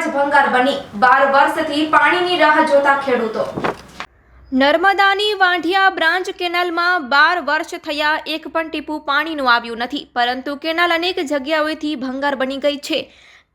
જ ભંગાર બની. બાર વર્ષથી પાણીની રાહ જોતા ખેડૂતો. નર્મદાની વાંઢિયા બ્રાન્ચ કેનાલમાં બાર વર્ષ થયા એક પણ ટીપું પાણીનું આવ્યું નથી. પરંતુ કેનાલ અનેક જગ્યાઓએથી ભંગાર બની ગઈ છે.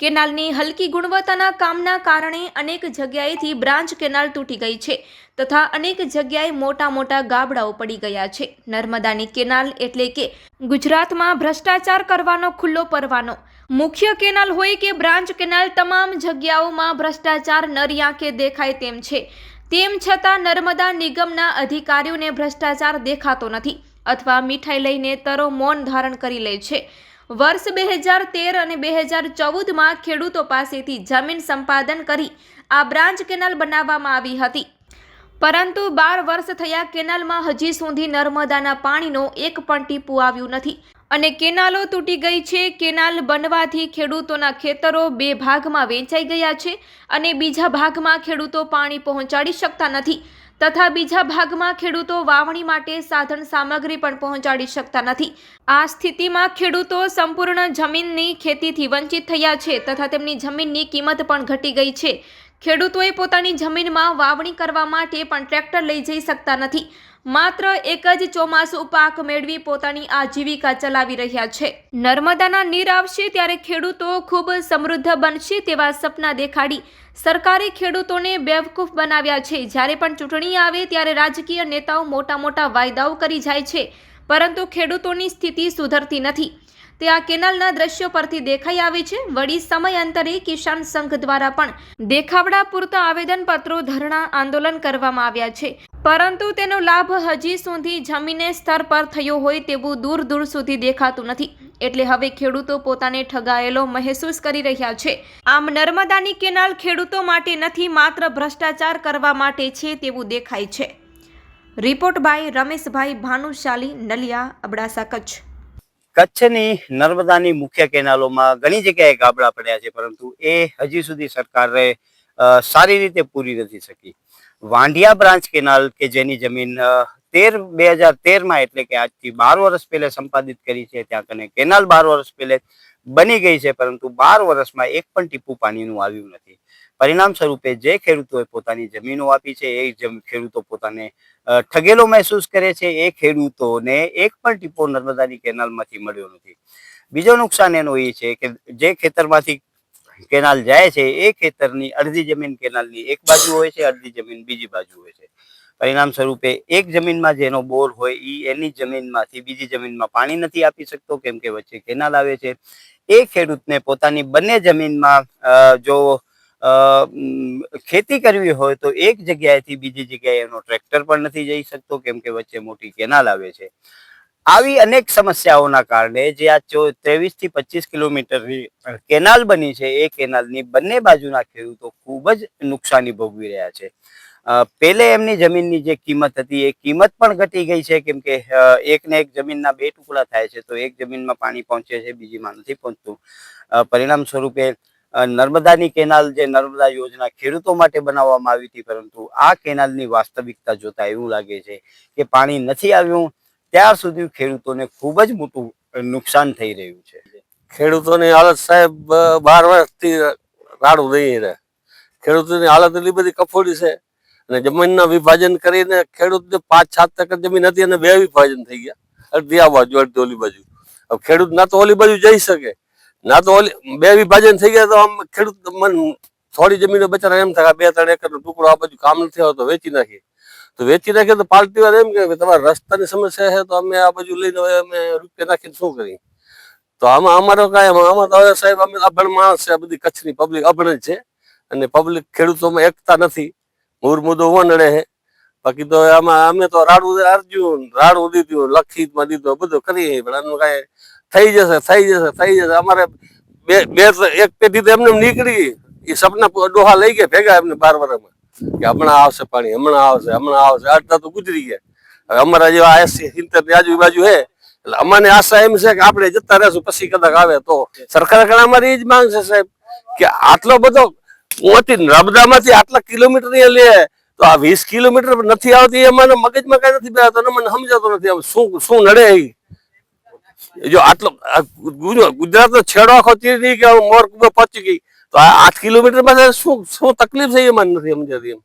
કેનાલની હલકી ગુણવત્તાના કામના કારણે અનેક જગ્યાએથી બ્રાન્ચ કેનાલ તૂટી ગઈ છે તથા અનેક જગ્યાએ મોટા મોટા ગાબડાઓ પડી ગયા છે. નર્મદાની કેનાલ એટલે કે ગુજરાતમાં ભ્રષ્ટાચાર કરવાનો ખુલ્લો પરવાનો. મુખ્ય કેનાલ હોય કે બ્રાન્ચ કેનાલ, તમામ જગ્યાઓમાં ભ્રષ્ટાચાર નરી આંખે દેખાય તેમ છે. તેમ છતાં નર્મદા નિગમના અધિકારીઓને ભ્રષ્ટાચાર દેખાતો નથી અથવા મીઠાઈ લઈને તરો મૌન ધારણ કરી લે છે. વર્ષ બે હજાર તેર અને બે હજાર ચૌદમાં ખેડૂતો પાસેથી જમીન સંપાદન કરી આ બ્રાન્ચ કેનાલ બનાવવામાં આવી હતી. પરંતુ બાર વર્ષ થયા કેનાલમાં હજી સુધી નર્મદાના પાણીનો એક પણ ટીપું આવ્યું નથી અને કેનાલો તૂટી ગઈ છે. કેનાલ બનવાથી ખેડૂતોના ખેતરો બે ભાગમાં વેચાઈ ગયા છે અને બીજા ભાગમાં ખેડૂતો પાણી પહોંચાડી શકતા નથી. તથા બીજા ભાગમાં ખેડૂતો વાવણી માટે સાધન સામગ્રી પણ પહોંચાડી શકતા નથી. આ સ્થિતિમાં ખેડૂતો સંપૂર્ણ જમીનની ખેતીથી વંચિત થયા છે તથા તેમની જમીનની કિંમત પણ ઘટી ગઈ છે. ખેડૂતોએ પોતાની જમીનમાં વાવણી કરવા માટે પણ ટ્રેક્ટર લઈ જઈ શકતા નથી. માત્ર એક જ ચોમાસું પાક મેળવી પોતાની આજીવિકા ચલાવી રહ્યા છે. નર્મદાના નીર આવશે ત્યારે ખેડૂતો ખૂબ સમૃદ્ધ બનશે તેવા સપના દેખાડી સરકારે ખેડૂતોને બેવકૂફ બનાવ્યા છે. જ્યારે પણ ચૂંટણી આવે ત્યારે રાજકીય નેતાઓ મોટા મોટા વાયદાઓ કરી જાય છે. પરંતુ ખેડૂતોની સ્થિતિ સુધરતી નથી. તે આ કેનાલના દ્રશ્યો પરથી દેખાઈ આવે છે. વળી સમયાંતરે કિસાન સંઘ દ્વારા પણ દેખાવડા પૂરતા આવેદનપત્રો ધરણા આંદોલન કરવામાં આવ્યા છે. પરંતુ તેનો લાભ હજી સુધી જમીને સ્તર પર થયો હોય તેવું દૂર દૂર સુધી દેખાતું નથી. એટલે હવે ખેડૂતો પોતાને ઠગાયેલો મહેસૂસ કરી રહ્યા છે. આમ નર્મદાની કેનાલ ખેડૂતો માટે નથી, માત્ર ભ્રષ્ટાચાર કરવા માટે છે તેવું દેખાય છે. Report by Rameshbhai Bhanushali, Naliya, Abdasa Kutch. કચ્છની નર્મદાની મુખ્ય કેનાલોમાં ઘણી જગ્યાએ ગાબડા પડ્યા છે, પરંતુ એ હજી સુધી સરકારે સારી રીતે પૂરી નથી શકી. વાંઢિયા બ્રાન્ચ કેનાલ કે જેની જમીન તેર, બે હજાર તેરમાં એટલે કે આજથી બાર વર્ષ પહેલે સંપાદિત કરી છે, ત્યાં કને કેનાલ બાર વર્ષ પહેલે બની ગઈ છે, પરંતુ બાર વર્ષમાં એક પણ ટીપું પાણીનું આવ્યું નથી. પરિણામ સ્વરૂપે જે ખેડૂતોએ પોતાની જમીનો આપી છે, એ ખેડૂતો પોતાને ઠગેલો મહેસૂસ કરે છે. એ ખેડૂતોને એક પણ ટીપો નર્મદાની કેનાલમાંથી મળ્યો નથી. બીજો નુકસાન એનો એ છે કે જે ખેતરમાંથી કેનાલ જાય છે, એ ખેતરની અડધી જમીન કેનાલની એક બાજુ હોય છે, અડધી જમીન બીજી બાજુ હોય છે. પરિણામ સ્વરૂપે એક જમીનમાં જેનો બોર હોય એ એની જમીનમાંથી બીજી જમીનમાં પાણી નથી આપી શકતો, કેમ કે વચ્ચે કેનાલ આવે છે. એ ખેડૂતને પોતાની બંને જમીનમાં જો ખેતી કરવી હોય તો એક જગ્યાએથી બીજી જગ્યાએ એનો ટ્રેક્ટર પણ નથી જઈ શકતો, કેમ કે વચ્ચે મોટી કેનાલ આવે છે. આવી અનેક સમસ્યાઓના કારણે જે આ ત્રેવીસથી પચીસ કિલોમીટરની કેનાલ બની છે, એ કેનાલની બંને બાજુના ખેડૂતો ખૂબ જ નુકસાની ભોગવી રહ્યા છે. પેલે એમની જમીનની જે કિંમત હતી, એ કિંમત પણ ઘટી ગઈ છે, કેમ કે એકને એક જમીનના બે ટુકડા થાય છે, તો એક જમીનમાં પાણી પહોંચે છે બીજીમાં નથી પહોંચતું. પરિણામ સ્વરૂપે નર્મદાની કેનાલ જે નર્મદા યોજના ખેડૂતો માટે બનાવવામાં આવી હતી, પરંતુ આ કેનાલની વાસ્તવિકતા જોતા એવું લાગે છે કે પાણી નથી આવ્યું. ત્યાર સુધી ખેડૂતોને ખૂબ જ મોટું નુકસાન થઈ રહ્યું છે. ખેડૂતોની હાલત સાહેબ બાર વર્ષથી રાડું રહી રહે. ખેડૂતોની હાલત એટલી બધી કફોડી છે. અને જમીનના વિભાજન કરીને ખેડૂતને પાંચ, સાત ટકા જમીન હતી અને બે વિભાજન થઈ ગયા. અડધી આ બાજુ, અડધી ઓલી બાજુ. ખેડૂત ના તો ઓલી બાજુ જઈ શકે. ના તો ઓલી, બે વિભાજન થઈ ગયા તો આમ ખેડૂત મન થોડી જમીનો બચારા એમ થાય. બે, ત્રણ એકર ટુકડો આ બાજુ કામ નથી આવતો, વેચી નાખીએ. તો વેચી નાખીએ તો પાલટી વાર એમ કે તમારા રસ્તાની સમસ્યા છે તો અમે આ બાજુ લઈને હવે અમે રૂપિયા નાખીને શું કરીએ? તો આમાં અમારો કાંઈ આમાં તો સાહેબ અમે અભણ માણસ છે બધી કચ્છની પબ્લિક અભણ છે અને પબ્લિક ખેડૂતોમાં એકતા નથી. મૂળ મુદ્દો વનડે છે. બાકી તો આમાં અમે તો રાડું અર્જુન, રાડું દીધું, લખીતમાં દીધું બધું કરીએ પણ આનું કાંઈ થઈ જશે થઈ જશે થઈ જશે. અમારે બે બે, એક પેઢી તો એમને નીકળી. એ સપના ડોહા લઈ ગયા ભેગા એમને બાર વર્ષમાં કે હમણાં આવશે પાણી, હમણાં આવશે હમણાં આવશે. અડધા તો ગુજરી ગયા. હવે અમારા જેવા એસી ની આજુબાજુ હે. એટલે અમને આશા એમ છે કે આપણે જતા રહેશું, પછી કદાચ આવે તો. સરકાર ઘણા અમારી જ માંગ છે સાહેબ, કે આટલો બધો મોટી નર્મદામાંથી આટલા કિલોમીટર લે. તો આ વીસ કિલોમીટર નથી આવતી એ મગજમાં કઈ નથી અને મને સમજાતો નથી શું શું નડે એ જો આટલો ગુજરાત ગુજ- ગુજરાતનો છેડો આખો નહીં કે મોર પહોંચી ગઈ. તો આ આઠ કિલોમીટર પાસે શું શું તકલીફ છે એ મને નથી સમજાતી એમ.